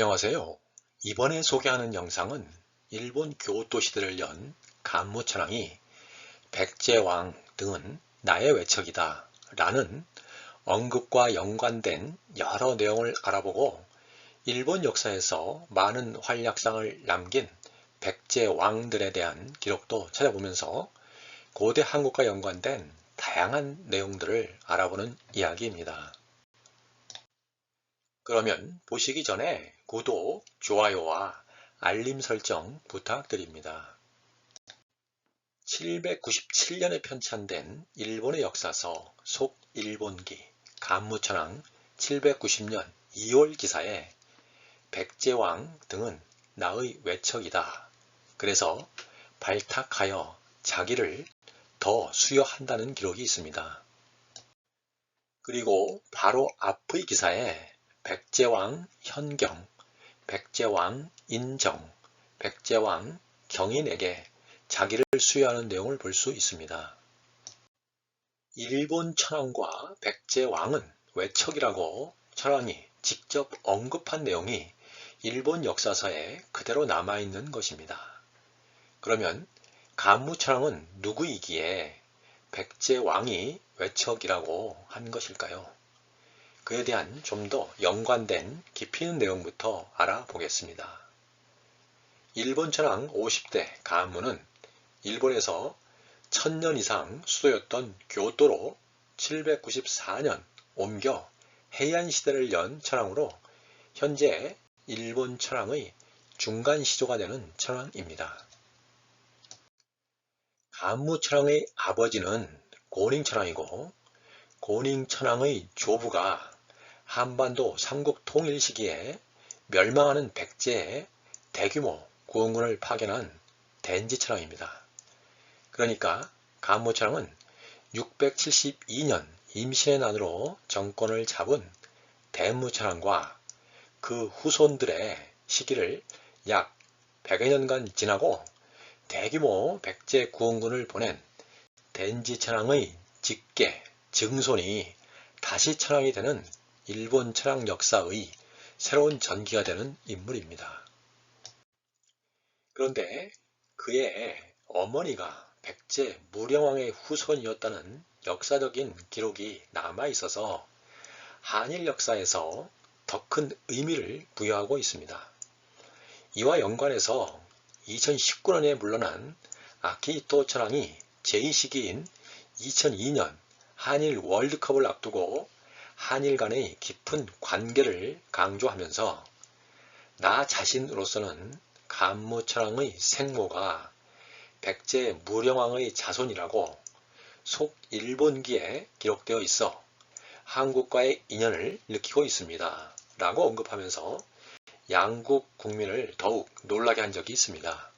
안녕하세요. 이번에 소개하는 영상은 일본 교토 시대를 연 간무천왕이 백제왕 등은 나의 외척이다 라는 언급과 연관된 여러 내용을 알아보고 일본 역사에서 많은 활약상을 남긴 백제왕들에 대한 기록도 찾아보면서 고대 한국과 연관된 다양한 내용들을 알아보는 이야기입니다. 그러면 보시기 전에 구독, 좋아요와 알림 설정 부탁드립니다. 797년에 편찬된 일본의 역사서 속일본기 간무천왕 790년 2월 기사에 백제왕 등은 나의 외척이다. 그래서 발탁하여 자기를 더 수여한다는 기록이 있습니다. 그리고 바로 앞의 기사에 백제왕 현경, 백제왕 인정, 백제왕 경인에게 자기를 수여하는 내용을 볼 수 있습니다. 일본 천황과 백제왕은 외척이라고 천황이 직접 언급한 내용이 일본 역사서에 그대로 남아있는 것입니다. 그러면 간무천황은 누구이기에 백제왕이 외척이라고 한 것일까요? 그에 대한 좀 더 연관된 깊이 있는 내용부터 알아보겠습니다. 일본 천황 50대 가문은 일본에서 천년 이상 수도였던 교토로 794년 옮겨 해안 시대를 연 천황으로 현재 일본 천황의 중간 시조가 되는 천황입니다. 간무 천황의 아버지는 고닝 천황이고 고닝 천황의 조부가 한반도 삼국 통일 시기에 멸망하는 백제에 대규모 구원군을 파견한 덴지천왕입니다. 그러니까 간모천왕은 672년 임신의 난으로 정권을 잡은 대무천왕과 그 후손들의 시기를 약 100여 년간 지나고 대규모 백제 구원군을 보낸 덴지천왕의 직계, 증손이 다시 천왕이 되는 일본 철학 역사의 새로운 전기가 되는 인물입니다. 그런데 그의 어머니가 백제 무령왕의 후손이었다는 역사적인 기록이 남아 있어서 한일 역사에서 더 큰 의미를 부여하고 있습니다. 이와 연관해서 2019년에 물러난 아키히토 천왕이 제2시기인 2002년 한일 월드컵을 앞두고 한일 간의 깊은 관계를 강조하면서 나 자신으로서는 간무천왕의 생모가 백제 무령왕의 자손이라고 속일본기에 기록되어 있어 한국과의 인연을 느끼고 있습니다. 라고 언급하면서 양국 국민을 더욱 놀라게 한 적이 있습니다.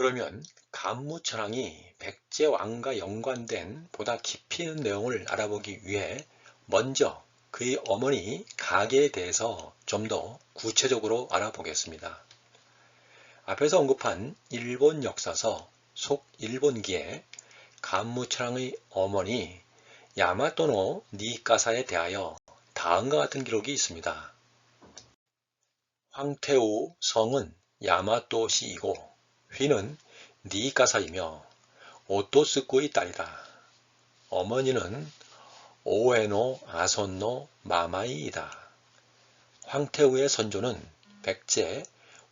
그러면 간무천왕이 백제왕과 연관된 보다 깊이 있는 내용을 알아보기 위해 먼저 그의 어머니 가계에 대해서 좀 더 구체적으로 알아보겠습니다. 앞에서 언급한 일본 역사서 속일본기에 간무천왕의 어머니 야마토노 니가사에 대하여 다음과 같은 기록이 있습니다. 황태우 성은 야마토시이고 휘는 니가사이며 오토스쿠의 딸이다. 어머니는 오에노 아손노 마마이이다. 황태우의 선조는 백제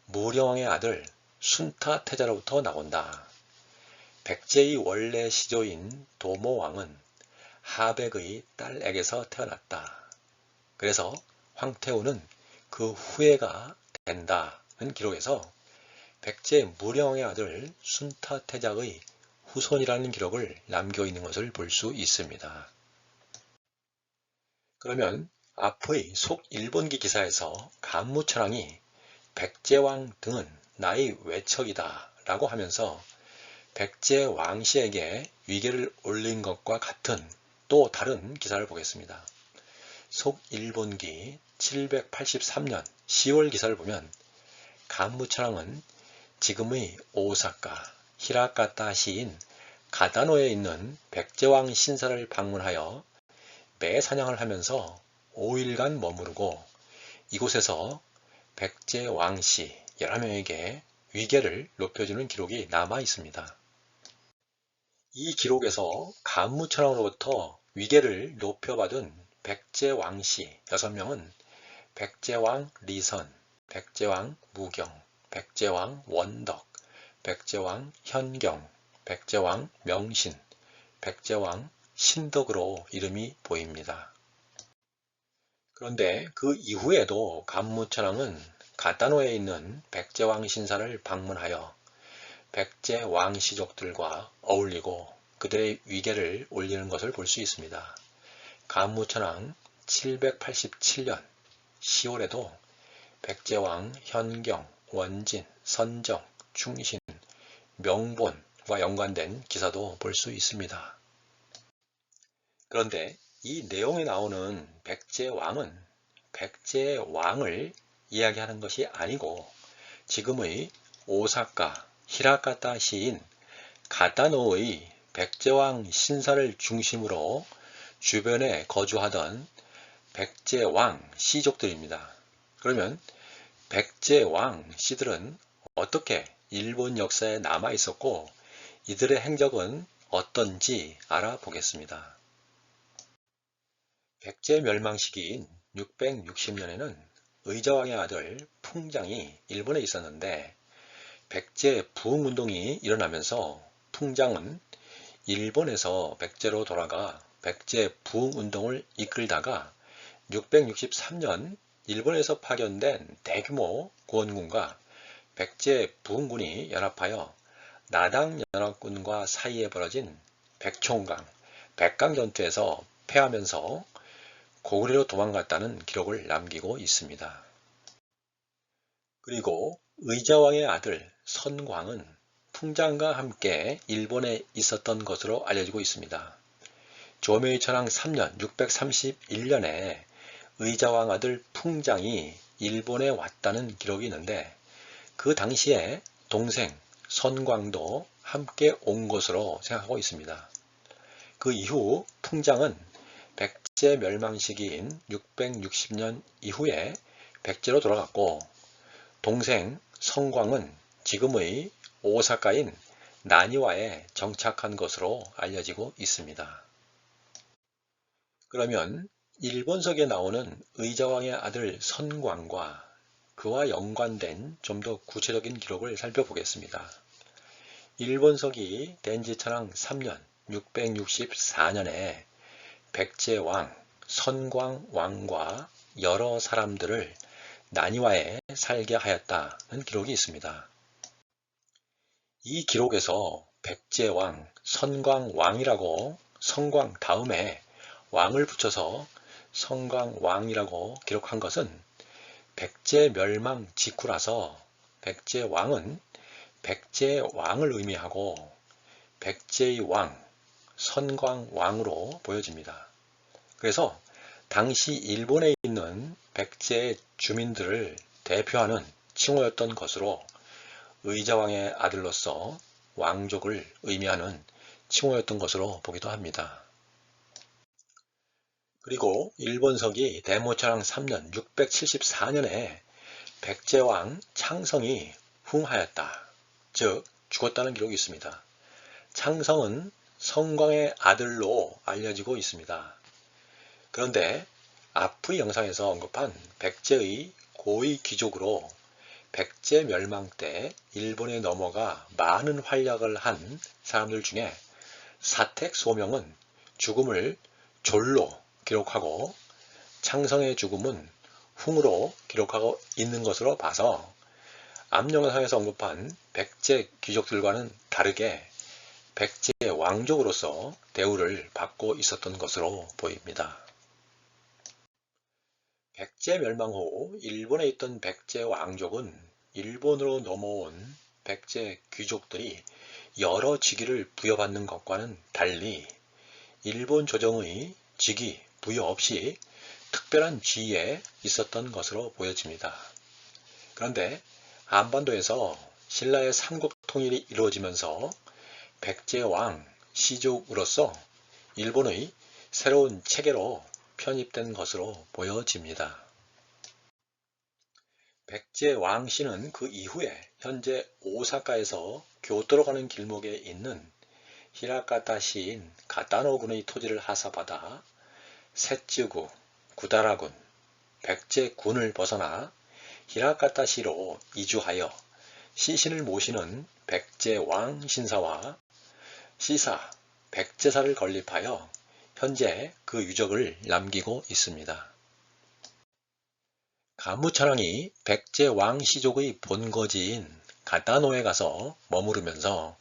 무령왕의 아들 순타태자로부터 나온다. 백제의 원래 시조인 도모왕은 하백의 딸에게서 태어났다. 그래서 황태우는 그 후예가 된다는 기록에서 백제 무령왕의 아들 순타태자의 후손이라는 기록을 남겨 있는 것을 볼 수 있습니다. 그러면 앞의 속일본기 기사에서 간무천왕이 백제왕 등은 나의 외척이다 라고 하면서 백제왕 씨에게 위계를 올린 것과 같은 또 다른 기사를 보겠습니다. 속일본기 783년 10월 기사를 보면 간무천왕은 지금의 오사카, 히라카타 시인 가다노에 있는 백제왕 신사를 방문하여 매 사냥을 하면서 5일간 머무르고 이곳에서 백제 왕 씨 11명에게 위계를 높여주는 기록이 남아 있습니다. 이 기록에서 간무천왕으로부터 위계를 높여받은 백제 왕 씨 6명은 백제왕 리선, 백제왕 무경, 백제왕 원덕, 백제왕 현경, 백제왕 명신, 백제왕 신덕으로 이름이 보입니다. 그런데 그 이후에도 간무천왕은 가다노에 있는 백제왕 신사를 방문하여 백제왕 시족들과 어울리고 그들의 위계를 올리는 것을 볼 수 있습니다. 간무천왕 787년 10월에도 백제왕 현경, 원진, 선정, 충신, 명본과 연관된 기사도 볼 수 있습니다. 그런데 이 내용에 나오는 백제왕은 백제왕을 이야기하는 것이 아니고 지금의 오사카, 히라카타 시인 가다노의 백제왕 신사를 중심으로 주변에 거주하던 백제왕 시족들입니다. 그러면 백제왕 시들은 어떻게 일본 역사에 남아 있었고 이들의 행적은 어떤지 알아보겠습니다. 백제 멸망 시기인 660년에는 의자왕의 아들 풍장이 일본에 있었는데 백제 부흥운동이 일어나면서 풍장은 일본에서 백제로 돌아가 백제 부흥운동을 이끌다가 663년 일본에서 파견된 대규모 구원군과 백제 부흥군이 연합하여 나당 연합군과 사이에 벌어진 백총강, 백강 전투에서 패하면서 고구려로 도망갔다는 기록을 남기고 있습니다. 그리고 의자왕의 아들 선광은 풍장과 함께 일본에 있었던 것으로 알려지고 있습니다. 조묘의 천왕 3년 631년에 의자왕 아들 풍장이 일본에 왔다는 기록이 있는데 그 당시에 동생 선광도 함께 온 것으로 생각하고 있습니다. 그 이후 풍장은 백제 멸망 시기인 660년 이후에 백제로 돌아갔고 동생 성광은 지금의 오사카인 나니와에 정착한 것으로 알려지고 있습니다. 그러면 일본석에 나오는 의자왕의 아들 선광과 그와 연관된 좀 더 구체적인 기록을 살펴보겠습니다. 일본석이 덴지천왕 3년 664년에 백제왕 선광왕과 여러 사람들을 나니와에 살게 하였다는 기록이 있습니다. 이 기록에서 백제왕, 선광왕이라고 성광 다음에 왕을 붙여서 성광왕이라고 기록한 것은 백제 멸망 직후라서 백제 왕은 백제 왕을 의미하고 백제의 왕, 선광 왕으로 보여집니다. 그래서 당시 일본에 있는 백제 주민들을 대표하는 칭호였던 것으로 의자왕의 아들로서 왕족을 의미하는 칭호였던 것으로 보기도 합니다. 그리고 일본석이 대모차랑 3년 674년에 백제왕 창성이 흉하였다. 즉 죽었다는 기록이 있습니다. 창성은 성광의 아들로 알려지고 있습니다. 그런데 앞의 영상에서 언급한 백제의 고위 귀족으로 백제 멸망 때 일본에 넘어가 많은 활약을 한 사람들 중에 사택 소명은 죽음을 졸로 기록하고 창성의 죽음은 흉으로 기록하고 있는 것으로 봐서 앞 영상에서 언급한 백제 귀족들과는 다르게 백제 왕족으로서 대우를 받고 있었던 것으로 보입니다. 백제 멸망 후 일본에 있던 백제 왕족은 일본으로 넘어온 백제 귀족들이 여러 직위를 부여받는 것과는 달리 일본 조정의 직위 부여 없이 특별한 지위에 있었던 것으로 보여집니다. 그런데 한반도에서 신라의 삼국 통일이 이루어지면서 백제왕 시족으로서 일본의 새로운 체계로 편입된 것으로 보여집니다. 백제 왕씨는 그 이후에 현재 오사카에서 교토로 가는 길목에 있는 히라카타 시인 가타노군의 토지를 하사받아 셋즈구, 구다라군, 백제군을 벗어나 히라카타시로 이주하여 시신을 모시는 백제왕 신사와 시사, 백제사를 건립하여 현재 그 유적을 남기고 있습니다. 가무차랑이 백제왕 시족의 본거지인 가다노에 가서 머무르면서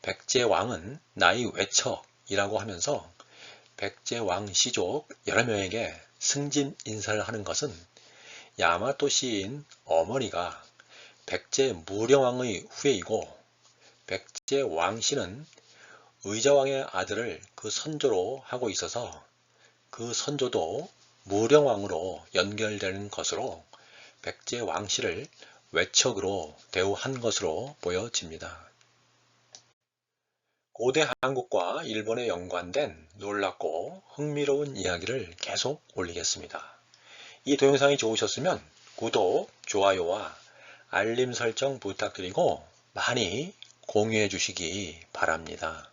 백제왕은 나의 외척이라고 하면서 백제왕 시족 여러 명에게 승진 인사를 하는 것은 야마토 시인 어머니가 백제 무령왕의 후예이고 백제 왕씨는 의자왕의 아들을 그 선조로 하고 있어서 그 선조도 무령왕으로 연결되는 것으로 백제 왕씨를 외척으로 대우한 것으로 보여집니다. 고대 한국과 일본에 연관된 놀랍고 흥미로운 이야기를 계속 올리겠습니다. 이 동영상이 좋으셨으면 구독, 좋아요와 알림 설정 부탁드리고 많이 공유해 주시기 바랍니다.